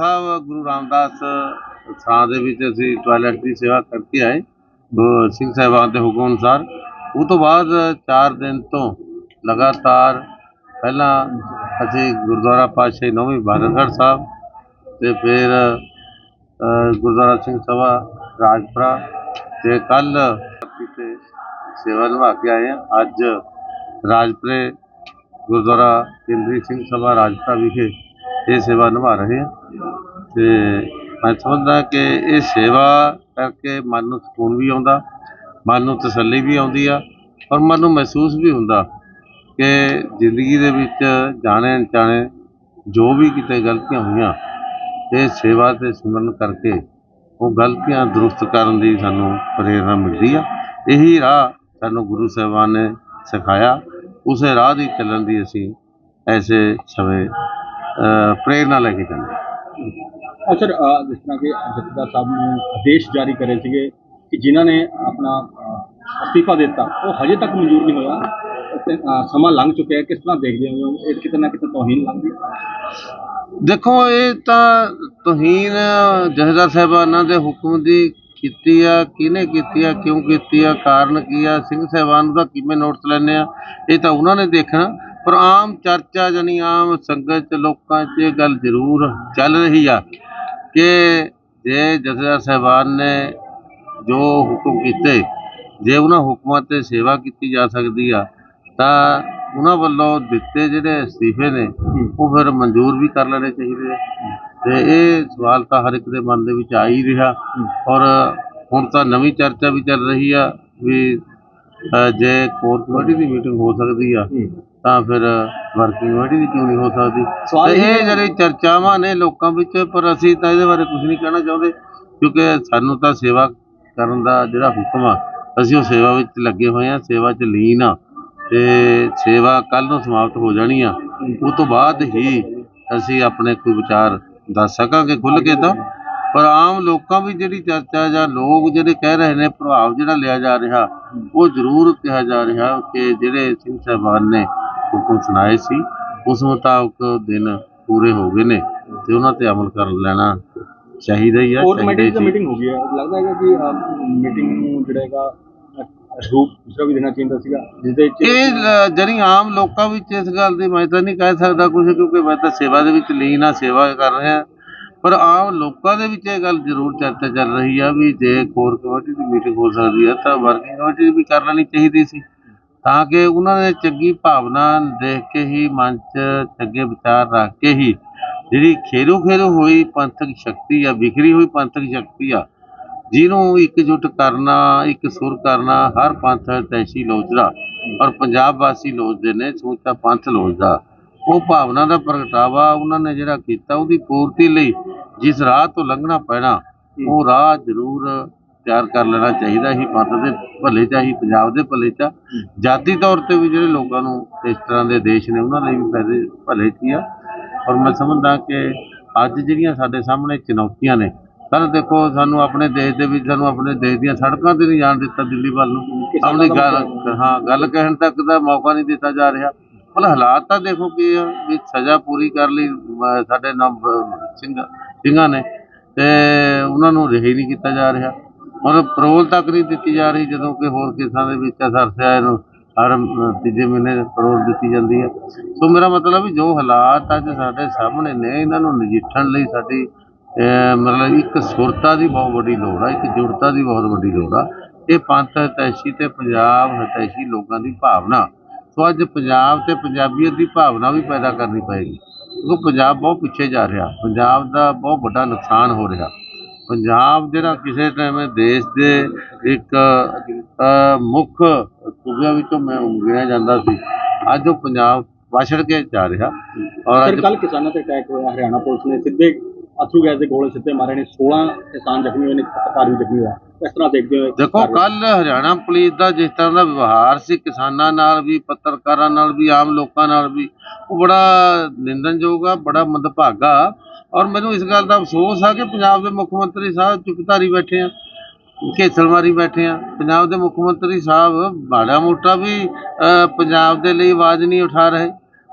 ਸਾਹਿਬ ਗੁਰੂ ਰਾਮਦਾਸ ਥਾਂ ਦੇ ਵਿੱਚ ਅਸੀਂ ਟਾਇਲਟ ਦੀ ਸੇਵਾ ਕਰਕੇ ਆਏ ਗੁਰੂ ਸਿੰਘ ਸਾਹਿਬਾਨ ਦੇ ਹੁਕਮ ਅਨੁਸਾਰ ਉਹ ਤੋਂ ਬਾਅਦ 4 ਦਿਨ ਤੋਂ ਲਗਾਤਾਰ ਪਹਿਲਾਂ ਅਸੀਂ ਗੁਰਦੁਆਰਾ ਪਾਤਸ਼ਾਹੀ ਨੌਵੀਂ ਬਾਦਲਗੜ੍ਹ ਸਾਹਿਬ ਤੇ ਫਿਰ ਅ, ਗੁਰਦੁਆਰਾ ਸਿੰਘ ਸਭਾ ਰਾਜਪੁਰਾ ਤੇ ਕੱਲ ਤੇ ਸੇਵਾ ਨਿਭਾ ਕੇ ਆਏ ਹਾਂ ਅੱਜ ਰਾਜਪੁਰੇ ਗੁਰਦੁਆਰਾ ਕੇਂਦਰੀ ਸਿੰਘ ਸਭਾ ਰਾਜਪੁਰਾ ਵਿਖੇ ਇਹ ਸੇਵਾ ਨਿਭਾ ਰਹੇ ਹਾਂ ਤੇ ਮੈਂ ਸਮਝਦਾ ਕਿ ਇਹ ਸੇਵਾ ਕਰਕੇ ਮਨ ਨੂੰ ਸਕੂਨ ਵੀ ਆਉਂਦਾ ਮਨ ਨੂੰ ਤਸੱਲੀ ਵੀ ਆਉਂਦੀ ਆ ਔਰ ਮਨ ਨੂੰ ਮਹਿਸੂਸ ਵੀ ਹੁੰਦਾ ਕਿ ਜ਼ਿੰਦਗੀ ਦੇ ਵਿੱਚ ਜਾਣੇ ਅਣਜਾਣੇ ਜੋ ਵੀ ਕਿਤੇ ਗਲਤੀਆਂ ਹੋਈਆਂ ਇਹ ਸੇਵਾ ਤੇ ਸਿਮਰਨ ਕਰਕੇ ਉਹ ਗਲਤੀਆਂ ਦਰੁਸਤ ਕਰਨ ਦੀ ਸਾਨੂੰ ਪ੍ਰੇਰਣਾ ਮਿਲਦੀ ਆ ਇਹੀ ਰਾਹ ਸਾਨੂੰ ਗੁਰੂ ਸਾਹਿਬਾਨ ਨੇ ਸਿਖਾਇਆ ਉਸੇ ਰਾਹ ਦੀ ਚੱਲਣ ਦੀ ਅਸੀਂ ਐਸੇ ਸਮੇਂ ਅ, ਪ੍ਰੇਰਣਾ ਲੈ ਕੇ ਚੱਲਦੇ ਹਾਂ। ਸਰ ਜਿਸ ਤਰ੍ਹਾਂ ਕਿ ਜਥੇਦਾਰ ਸਾਹਿਬ ਨੇ ਆਦੇਸ਼ ਜਾਰੀ ਕਰੇ ਸੀਗੇ ਕਿ ਜਿਨ੍ਹਾਂ ਨੇ ਆਪਣਾ ਅਸਤੀਫਾ ਦਿੱਤਾ, ਉਹ ਹਜੇ ਤੱਕ ਮਨਜ਼ੂਰ ਨਹੀਂ ਹੋਇਆ। ਸਮਾਂ ਲੰਘ ਚੁੱਕਿਆ ਹੈ, ਕਿਸ ਤਰ੍ਹਾਂ ਦੇਖਦੇ ਹੋ? ਇਹ ਕਿਤੇ ਨਾ ਕਿਤੇ ਤੋਹੀਨ ਲੱਗਦੀ ਦੇਖੋ, ਇਹ ਤਾਂ ਤੋਹੀਨ ਜਥੇਦਾਰ ਸਾਹਿਬਾਨਾਂ ਦੇ ਹੁਕਮ ਦੀ ਕੀਤੀ ਆ, ਕਿਹਨੇ ਕੀਤੀ ਆ, ਕਿਉਂ ਕੀਤੀ ਆ, ਕਾਰਨ ਕੀ ਆ, ਸਿੰਘ ਸਾਹਿਬਾਨ ਦਾ ਕਿਵੇਂ ਨੋਟਸ ਲੈਣੇ ਆ, ਇਹ ਤਾਂ ਉਹਨਾਂ ਨੇ ਦੇਖਣਾ। ਪਰ ਆਮ ਚਰਚਾ ਜਾਨੀ ਆਮ ਸੰਗਤ ਚ ਲੋਕਾਂ 'ਚ ਇਹ ਗੱਲ ਜ਼ਰੂਰ ਚੱਲ ਰਹੀ ਆ ਕਿ ਜੇ ਜਥੇਦਾਰ ਸਾਹਿਬਾਨ ਨੇ ਜੋ ਹੁਕਮ ਕੀਤੇ, ਜੇ ਉਹਨਾਂ ਹੁਕਮਾਂ ਤੇ ਸੇਵਾ ਕੀਤੀ ਜਾ ਸਕਦੀ ਆ, ਤਾਂ ਉਹਨਾਂ ਵੱਲੋਂ ਦਿੱਤੇ ਜਿਹੜੇ ਅਸਤੀਫੇ ਨੇ, ਉਹ ਫਿਰ ਮਨਜ਼ੂਰ ਵੀ ਕਰ ਲੈਣੇ ਚਾਹੀਦੇ ਆ। ਤੇ ਇਹ ਸਵਾਲ ਤਾਂ ਹਰ ਇੱਕ ਦੇ ਮਨ ਦੇ ਵਿੱਚ ਆ ਹੀ ਰਿਹਾ। ਔਰ ਹੁਣ ਤਾਂ ਨਵੀਂ ਚਰਚਾ ਵੀ ਚੱਲ ਰਹੀ ਆ ਵੀ ਜੇ ਕੋਰ ਕਮੇਟੀ ਦੀ ਮੀਟਿੰਗ ਹੋ ਸਕਦੀ ਆ ਤਾਂ ਫਿਰ ਵਰਕਿੰਗ ਕਮੇਟੀ ਦੀ ਕਿਉਂ ਨਹੀਂ ਹੋ ਸਕਦੀ? ਸਵਾਲ ਤੇ ਇਹ ਇਹ ਜਿਹੜੇ ਚਰਚਾਵਾਂ ਨੇ ਲੋਕਾਂ ਵਿੱਚ ਪਰ ਅਸੀਂ ਤਾਂ ਇਹਦੇ ਬਾਰੇ ਕੁਝ ਨਹੀਂ ਕਹਿਣਾ ਚਾਹੁੰਦੇ ਕਿਉਂਕਿ ਸਾਨੂੰ ਤਾਂ ਸੇਵਾ ਕਰਨ ਦਾ ਜਿਹੜਾ ਹੁਕਮ ਆ ਅਸੀਂ ਉਹ ਸੇਵਾ ਵਿੱਚ ਲੱਗੇ ਹੋਏ ਆ ਸੇਵਾ 'ਚ ਲੀਨ ਆ ਤੇ ਸੇਵਾ ਕੱਲ ਨੂੰ ਸਮਾਪਤ ਹੋ ਜਾਣੀ ਆ। ਉਹ ਤੋਂ ਬਾਅਦ ਹੀ ਅਸੀਂ ਆਪਣੇ ਕੋਈ ਵਿਚਾਰ ਦੱਸ ਸਕਾਂਗੇ ਖੁੱਲ ਕੇ ਤਾਂ। ਪਰ ਆਮ ਲੋਕਾਂ ਵਿੱਚ ਜਿਹੜੀ ਚਰਚਾ ਜਾਂ ਲੋਕ ਜਿਹੜੇ ਕਹਿ ਰਹੇ ਨੇ ਪ੍ਰਭਾਵ ਜਿਹੜਾ ਲਿਆ ਜਾ ਰਿਹਾ ਉਹ ਜ਼ਰੂਰ ਕਿਹਾ ਜਾ ਰਿਹਾ ਕਿ ਜਿਹੜੇ ਸਿੰਘ ਸਾਹਿਬਾਨ ਨੇ ਹੁਕਮ ਸੁਣਾਏ ਸੀ ਉਸ ਮੁਤਾਬਕ ਦਿਨ ਪੂਰੇ ਹੋ ਗਏ ਨੇ ਤੇ ਉਹਨਾਂ ਤੇ ਅਮਲ ਕਰ ਲੈਣਾ ਚਾਹੀਦਾ ਹੀ ਆ ਕੋਰ ਕਮੇਟੀ ਹੀ ਦੀ। ਮੀਟਿੰਗ ਹੋ ਗਈ ਹੈ ਲੱਗਦਾ ਹੈਗਾ ਕਿ ਮੀਟਿੰਗ ਨੂੰ ਜਿਹੜਾ ਹੈਗਾ ਅ, ਰੂਪ ਦੂਸਰਾ ਵੀ ਦੇਣਾ ਚਾਹੀਦਾ ਸੀਗਾ ਜਿਸ ਦੇ ਵਿੱਚ ਇਹ ਲ- ਜਿਹੜੀ ਆਮ ਲੋਕਾਂ ਵਿੱਚ ਇਸ ਗੱਲ ਦੀ ਮੈਂ ਤਾਂ ਨਹੀਂ ਕਹਿ ਸਕਦਾ ਕੁਝ ਕਿਉਂਕਿ ਮੈਂ ਤਾਂ ਸੇਵਾ ਦੇ ਵਿੱਚ ਲੀਨ ਆ ਸੇਵਾ ਕਰ ਰਿਹਾ। ਪਰ ਆਮ ਲੋਕਾਂ ਦੇ ਵਿੱਚ ਇਹ ਗੱਲ ਜ਼ਰੂਰ ਚਰਚਾ ਚੱਲ ਰਹੀ ਆ ਵੀ ਜੇ ਕੋਰ ਕਮੇਟੀ ਦੀ ਮੀਟਿੰਗ ਹੋ ਸਕਦੀ ਹੈ ਤਾਂ ਵਰਕਿੰਗ ਕਮੇਟੀ ਵੀ ਕਰ ਲੈਣੀ ਚਾਹੀਦੀ ਸੀ। ਤਾਂ ਕਿ ਉਹਨਾਂ ਨੇ ਚੰਗੀ ਭਾਵਨਾ ਦੇਖ ਕੇ ਹੀ ਮਨ 'ਚ ਚੰਗੇ ਵਿਚਾਰ ਰੱਖ ਕੇ ਹੀ ਜਿਹੜੀ ਖੇਰੂ ਖੇਰੂ ਹੋਈ ਪੰਥਕ ਸ਼ਕਤੀ ਆ, ਵਿਖਰੀ ਹੋਈ ਪੰਥਕ ਸ਼ਕਤੀ ਆ, ਜਿਹਨੂੰ ਇਕਜੁੱਟ ਕਰਨਾ, ਇੱਕ ਸੁਰ ਕਰਨਾ, ਹਰ ਪੰਥ ਤੈਸੀ ਲੋਚਦਾ ਔਰ ਪੰਜਾਬ ਵਾਸੀ ਲੋਚਦੇ ਨੇ, ਸਮੁੱਚਾ ਪੰਥ ਲੋਚਦਾ। ਉਹ ਭਾਵਨਾ ਦਾ ਪ੍ਰਗਟਾਵਾ ਉਹਨਾਂ ਨੇ ਜਿਹੜਾ ਕੀਤਾ, ਉਹਦੀ ਪੂਰਤੀ ਲਈ ਜਿਸ ਰਾਹ ਤੋਂ ਲੰਘਣਾ ਪੈਣਾ, ਉਹ ਰਾਹ ਜ਼ਰੂਰ ਤਿਆਰ ਕਰ ਲੈਣਾ ਚਾਹੀਦਾ ਹੀ ਪੰਥ ਦੇ ਭਲੇ ਚਾਹੀ ਪੰਜਾਬ ਦੇ ਭਲੇ ਚਾ ਜਾਤੀ ਤੌਰ ਤੇ ਵੀ ਜਿਹੜੇ ਲੋਕਾਂ ਨੂੰ ਇਸ ਤਰ੍ਹਾਂ ਦੇ ਦੇਸ਼ ਨੇ ਉਹਨਾਂ ਲਈ ਵੀ ਫਾਇਦੇ ਭਲੇ ਕੀ ਆ। ਔਰ ਮੈਂ ਸਮਝਦਾ ਕਿ ਅੱਜ ਜਿਹੜੀਆਂ ਸਾਡੇ ਸਾਹਮਣੇ ਚੁਣੌਤੀਆਂ ਨੇ ਕੱਲ ਦੇਖੋ ਸਾਨੂੰ ਆਪਣੇ ਦੇਸ਼ ਦੇ ਵਿੱਚ ਸਾਨੂੰ ਆਪਣੇ ਦੇਸ਼ ਦੀਆਂ ਸੜਕਾਂ ਤੇ ਨਹੀਂ ਜਾਣ ਦਿੱਤਾ ਦਿੱਲੀ ਵੱਲ ਨੂੰ। ਆਪਣੀ ਗੱਲ ਹਾਂ ਗੱਲ ਕਹਿਣ ਤੱਕ ਦਾ ਮੌਕਾ ਨਹੀਂ ਦਿੱਤਾ ਜਾ ਰਿਹਾ। ਮਤਲਬ ਹਾਲਾਤ ਤਾਂ ਦੇਖੋ ਕੀ ਆ ਵੀ ਸਜ਼ਾ ਪੂਰੀ ਕਰ ਲਈ ਸਾਡੇ ਨਾਮ ਸਿੰਘ ਸਿੰਘਾਂ ਨੇ ਤੇ ਉਹਨਾਂ ਨੂੰ ਰਿਹਾਈ ਨਹੀਂ ਕੀਤਾ ਜਾ ਰਿਹਾ। ਔਰ ਪਰੋਲ ਤੱਕ ਨਹੀਂ ਦਿੱਤੀ ਜਾ ਰਹੀ, ਜਦੋਂ ਕਿ ਹੋਰ ਕੇਸਾਂ ਦੇ ਵਿੱਚ ਸਰਸਿਆ ਨੂੰ ਹਰ ਤੀਜੇ ਮਹੀਨੇ ਪਰੋਲ ਦਿੱਤੀ ਜਾਂਦੀ ਹੈ। ਸੋ ਮੇਰਾ ਮਤਲਬ ਵੀ ਜੋ ਹਾਲਾਤ ਅੱਜ ਸਾਡੇ ਸਾਹਮਣੇ ਨੇ, ਇਹਨਾਂ ਨੂੰ ਨਜਿੱਠਣ ਲਈ ਸਾਡੀ ਮਤਲਬ ਇੱਕ ਸੁਰਤਾ ਦੀ ਬਹੁਤ ਵੱਡੀ ਲੋੜ ਆ, ਇੱਕ ਜੁੜਤਾ ਦੀ ਬਹੁਤ ਵੱਡੀ ਲੋੜ ਆ। ਇਹ ਪੰਥ ਹਤੈਸ਼ੀ ਤੇ ਪੰਜਾਬ ਹਤੈਸ਼ੀ ਲੋਕਾਂ ਦੀ ਭਾਵਨਾ। ਸੋ ਅੱਜ ਪੰਜਾਬ ਤੇ ਪੰਜਾਬੀਅਤ ਦੀ ਭਾਵਨਾ ਵੀ ਪੈਦਾ ਕਰਨੀ ਪਏਗੀ। ਕਿਉਂਕਿ ਪੰਜਾਬ ਬਹੁਤ ਪਿੱਛੇ ਜਾ ਰਿਹਾ, ਪੰਜਾਬ ਦਾ ਬਹੁਤ ਵੱਡਾ ਨੁਕਸਾਨ ਹੋ ਰਿਹਾ। ਪੰਜਾਬ ਜਿਹੜਾ ਕਿਸੇ ਟਾਈਮ ਦੇਸ਼ ਦੇ ਇੱਕ ਮੁੱਖ ਸੂਬਿਆਂ ਵਿੱਚੋਂ ਮੈਂ ਗਿਣਿਆ ਜਾਂਦਾ ਸੀ ਅੱਜ ਉਹ ਪੰਜਾਬ ਵਛੜ ਕੇ ਜਾ ਰਿਹਾ ਔਰ ਅੱਜ ਕੱਲ ਕਿਸਾਨਾਂ ਤੇ ਅਟੈਕ ਹੋਇਆ ਹਰਿਆਣਾ ਪੁਲਿਸ ਨੇ ਸਿੱਧੇ ਅਥਰੂ ਗੈਸ ਦੇ ਗੋਲੇ ਸਿੱਧੇ ਮਾਰੇ ਨੇ 16 ਕਿਸਾਨ ਜ਼ਖਮੀ ਹੋਏ ਨੇ ਇੱਕ ਪੱਤਰਕਾਰ ਵੀ ਜ਼ਖਮੀ ਹੋਇਆ। ਇਸ ਤਰ੍ਹਾਂ ਦੇਖਦੇ ਹੋ ਦੇਖੋ ਕੱਲ ਹਰਿਆਣਾ ਪੁਲਿਸ ਦਾ ਜਿਸ ਤਰ੍ਹਾਂ ਦਾ ਵਿਵਹਾਰ ਸੀ ਕਿਸਾਨਾਂ ਨਾਲ ਵੀ ਪੱਤਰਕਾਰਾਂ ਨਾਲ ਵੀ ਆਮ ਲੋਕਾਂ ਨਾਲ ਵੀ ਉਹ ਬੜਾ ਨਿੰਦਨਯੋਗ ਆ ਬੜਾ ਮੰਦਭਾਗਾ ਔਰ ਮੈਨੂੰ ਇਸ ਗੱਲ ਦਾ ਅਫਸੋਸ ਆ ਕਿ ਪੰਜਾਬ ਦੇ ਮੁੱਖ ਮੰਤਰੀ ਸਾਹਿਬ ਚੁੱਪਧਾਰੀ ਬੈਠੇ ਆ ਘੇਸਲ ਮਾਰੀ ਬੈਠੇ ਆ। ਪੰਜਾਬ ਦੇ ਮੁੱਖ ਮੰਤਰੀ ਸਾਹਿਬ ਮਾੜਾ ਮੋਟਾ ਵੀ ਪੰਜਾਬ ਦੇ ਲਈ ਆਵਾਜ਼ ਨਹੀਂ ਉਠਾ ਰਹੇ।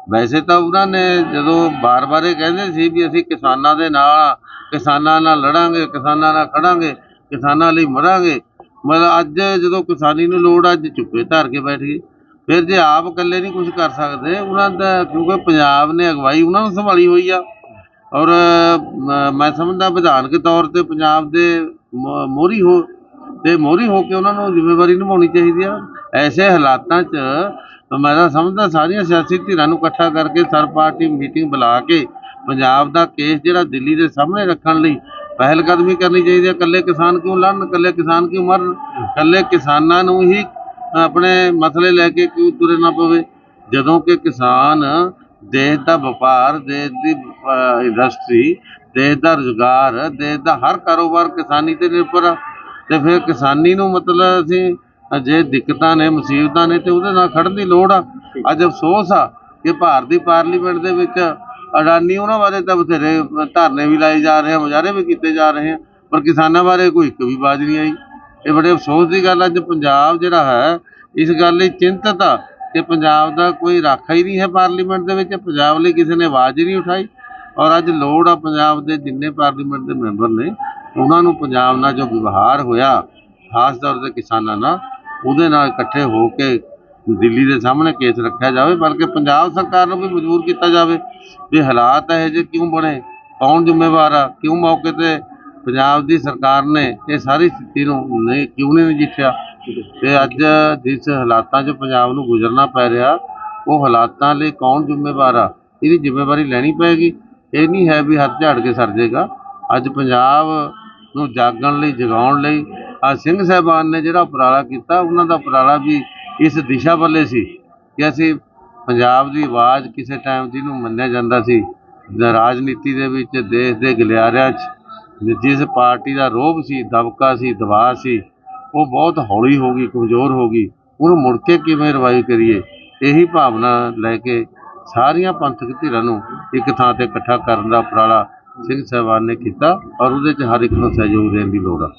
ਵੈਸੇ ਤਾਂ ਉਹਨਾਂ ਨੇ ਜਦੋਂ ਬਾਰ-ਬਾਰ ਕਹਿੰਦੇ ਸੀ ਵੀ ਅਸੀਂ ਕਿਸਾਨਾਂ ਦੇ ਨਾਲ ਕਿਸਾਨਾਂ ਨਾਲ ਲੜਾਂਗੇ ਕਿਸਾਨਾਂ ਨਾਲ ਖੜਾਂਗੇ ਕਿਸਾਨਾਂ ਲਈ ਮਰਾਂਗੇ। ਮਤਲਬ ਅੱਜ ਜਦੋਂ ਕਿਸਾਨੀ ਨੂੰ ਲੋੜ ਆ, ਅੱਜ ਚੁੱਪੇ ਧਾਰ ਕੇ ਬੈਠ ਗਏ। ਫਿਰ ਜੇ ਆਪ ਇਕੱਲੇ ਨਹੀਂ ਕੁਝ ਕਰ ਸਕਦੇ ਉਹਨਾਂ ਦਾ ਕਿਉਂਕਿ ਪੰਜਾਬ ਨੇ ਅਗਵਾਈ ਉਹਨਾਂ ਨੂੰ ਸੰਭਾਲੀ ਹੋਈ ਆ। ਔਰ ਮੈਂ ਸਮਝਦਾ ਵਿਧਾਨਕ ਤੌਰ ਤੇ ਪੰਜਾਬ ਦੇ ਮੋਹਰੀ ਹੋ ਤੇ ਮੋਹਰੀ ਹੋ ਕੇ ਉਹਨਾਂ ਨੂੰ ਜ਼ਿੰਮੇਵਾਰੀ ਨਿਭਾਉਣੀ ਚਾਹੀਦੀ ਆ। ਐਸੇ ਹਾਲਾਤਾਂ 'ਚ ਮੈਂ ਤਾਂ ਸਮਝਦਾ ਸਾਰੀਆਂ ਸਿਆਸੀ ਧਿਰਾਂ ਨੂੰ ਇਕੱਠਾ ਕਰਕੇ ਸਰ ਪਾਰਟੀ ਮੀਟਿੰਗ ਬੁਲਾ ਕੇ ਪੰਜਾਬ ਦਾ ਕੇਸ ਜਿਹੜਾ ਦਿੱਲੀ ਦੇ ਸਾਹਮਣੇ ਰੱਖਣ ਲਈ ਪਹਿਲ ਕਦਮੀ ਕਰਨੀ ਚਾਹੀਦੀ ਹੈ, ਇਕੱਲੇ ਕਿਸਾਨ ਕਿਉਂ ਲੜਨ, ਇਕੱਲੇ ਕਿਸਾਨ ਕਿਉਂ ਮਰਨ? ਇਕੱਲੇ ਕਿਸਾਨਾਂ ਨੂੰ ਹੀ ਆਪਣੇ ਮਸਲੇ ਲੈ ਕੇ ਕਿਉਂ ਤੁਰੇ ਨਾ ਪਵੇ? ਜਦੋਂ ਕਿ ਕਿਸਾਨ ਦੇਸ਼ ਦਾ ਵਪਾਰ, ਦੇਸ਼ ਦੀ ਇੰਡਸਟਰੀ ਦੇਸ਼ ਦਾ ਰੁਜ਼ਗਾਰ, ਦੇਸ਼ ਦਾ ਹਰ ਕਾਰੋਬਾਰ ਕਿਸਾਨੀ ਤੇ ਨਿਰਭਰ ਆ। ਤੇ ਫਿਰ ਕਿਸਾਨੀ ਨੂੰ ਮਤਲਬ ਅਸੀਂ ਜੇ ਦਿੱਕਤਾਂ ਨੇ, ਮੁਸੀਬਤਾਂ ਨੇ ਤੇ ਉਹਦੇ ਨਾਲ ਖੜਨ ਦੀ ਲੋੜ ਆ। ਅੱਜ ਅਫਸੋਸ ਆ ਕਿ ਭਾਰਤੀ ਪਾਰਲੀਮੈਂਟ ਦੇ ਵਿੱਚ ਅਡਾਨੀ ਉਹਨਾਂ ਬਾਰੇ ਤਾਂ ਬਥੇਰੇ ਧਰਨੇ ਵੀ ਲਾਏ ਜਾ ਰਹੇ ਆ ਮੁਜ਼ਾਹਰੇ ਵੀ ਕੀਤੇ ਜਾ ਰਹੇ ਆ ਪਰ ਕਿਸਾਨਾਂ ਬਾਰੇ ਕੋਈ ਇੱਕ ਵੀ ਬਾਜ਼ ਨਹੀਂ ਆਈ। ਇਹ ਬੜੇ ਅਫਸੋਸ ਦੀ ਗੱਲ ਆ, ਅੱਜ ਪੰਜਾਬ ਜਿਹੜਾ ਹੈ ਇਸ ਗੱਲ ਲਈ ਚਿੰਤਤ ਆ ਕਿ ਪੰਜਾਬ ਦਾ ਕੋਈ ਰਾਖਾ ਹੀ ਨਹੀਂ ਹੈ ਪਾਰਲੀਮੈਂਟ ਦੇ ਵਿੱਚ ਪੰਜਾਬ ਲਈ ਕਿਸੇ ਨੇ ਆਵਾਜ਼ ਹੀ ਨਹੀਂ ਉਠਾਈ। ਔਰ ਅੱਜ ਲੋੜ ਆ ਪੰਜਾਬ ਦੇ ਜਿੰਨੇ ਪਾਰਲੀਮੈਂਟ ਦੇ ਮੈਂਬਰ ਨੇ ਉਹਨਾਂ ਨੂੰ ਪੰਜਾਬ ਨਾਲ ਜੋ ਵਿਵਹਾਰ ਹੋਇਆ ਖਾਸ ਤੌਰ ਤੇ ਕਿਸਾਨਾਂ ਨਾਲ ਉਹਦੇ ਨਾਲ ਇਕੱਠੇ ਹੋ ਕੇ ਦਿੱਲੀ ਦੇ ਸਾਹਮਣੇ ਕੇਸ ਰੱਖਿਆ ਜਾਵੇ, ਬਲਕਿ ਪੰਜਾਬ ਸਰਕਾਰ ਨੂੰ ਵੀ ਮਜਬੂਰ ਕੀਤਾ ਜਾਵੇ ਵੀ ਹਾਲਾਤ ਇਹੋ ਜਿਹੇ ਕਿਉਂ ਬਣੇ, ਕੌਣ ਜ਼ਿੰਮੇਵਾਰ ਆ, ਕਿਉਂ ਮੌਕੇ ਤੇ ਪੰਜਾਬ ਦੀ ਸਰਕਾਰ ਨੇ ਇਹ ਸਾਰੀ ਸਥਿਤੀ ਨੂੰ ਨਹੀਂ, ਕਿਉਂ ਨਹੀਂ ਨਜਿੱਠਿਆ ਤੇ ਅੱਜ ਜਿਸ ਹਾਲਾਤਾਂ 'ਚ ਪੰਜਾਬ ਨੂੰ ਗੁਜ਼ਰਨਾ ਪੈ ਰਿਹਾ, ਉਹ ਹਾਲਾਤਾਂ ਲਈ ਕੌਣ ਜ਼ਿੰਮੇਵਾਰ ਆ? ਇਹਦੀ ਜ਼ਿੰਮੇਵਾਰੀ ਲੈਣੀ ਪਏਗੀ। ਇਹ ਨਹੀਂ ਹੈ ਵੀ ਹੱਥ ਝਾੜ ਕੇ ਸਰ ਜਾਏਗਾ ਅੱਜ ਪੰਜਾਬ ਨੂੰ ਜਾਗਣ ਲਈ, ਜਗਾਉਣ ਲਈ ਆ ਸਿੰਘ ਸਾਹਿਬਾਨ ਨੇ ਜਿਹੜਾ ਉਪਰਾਲਾ ਕੀਤਾ, ਉਹਨਾਂ ਦਾ ਉਪਰਾਲਾ ਵੀ ਇਸ ਦਿਸ਼ਾ ਵੱਲੇ ਸੀ ਕਿ ਅਸੀਂ ਪੰਜਾਬ ਦੀ ਆਵਾਜ਼ ਕਿਸੇ ਟਾਈਮ ਜਿਹਨੂੰ ਮੰਨਿਆ ਜਾਂਦਾ ਸੀ। ਰਾਜਨੀਤੀ ਦੇ ਵਿੱਚ, ਦੇਸ਼ ਦੇ ਗਲਿਆਰਿਆਂ 'ਚ ਜਿਸ ਪਾਰਟੀ ਦਾ ਰੋਬ ਸੀ, ਦਬਕਾ ਸੀ, ਦਬਾਅ ਸੀ, ਉਹ ਬਹੁਤ ਹੌਲੀ ਹੋ ਗਈ, ਕਮਜ਼ੋਰ ਹੋ ਗਈ। ਉਹਨੂੰ ਮੁੜ ਕੇ ਕਿਵੇਂ ਰਿਵਾਈਵ ਕਰੀਏ? ਇਹੀ ਭਾਵਨਾ ਲੈ ਕੇ ਸਾਰੀਆਂ ਪੰਥਕ ਧਿਰਾਂ ਨੂੰ ਇੱਕ ਥਾਂ ਤੇ ਇਕੱਠਾ ਕਰਨ ਦਾ ਉਪਰਾਲਾ ਸਿੰਘ ਸਾਹਿਬਾਨ ਨੇ ਕੀਤਾ ਔਰ ਉਹਦੇ 'ਚ ਹਰ ਇੱਕ ਨੂੰ ਸਹਿਯੋਗ ਦੇਣ ਦੀ ਲੋੜ ਆ।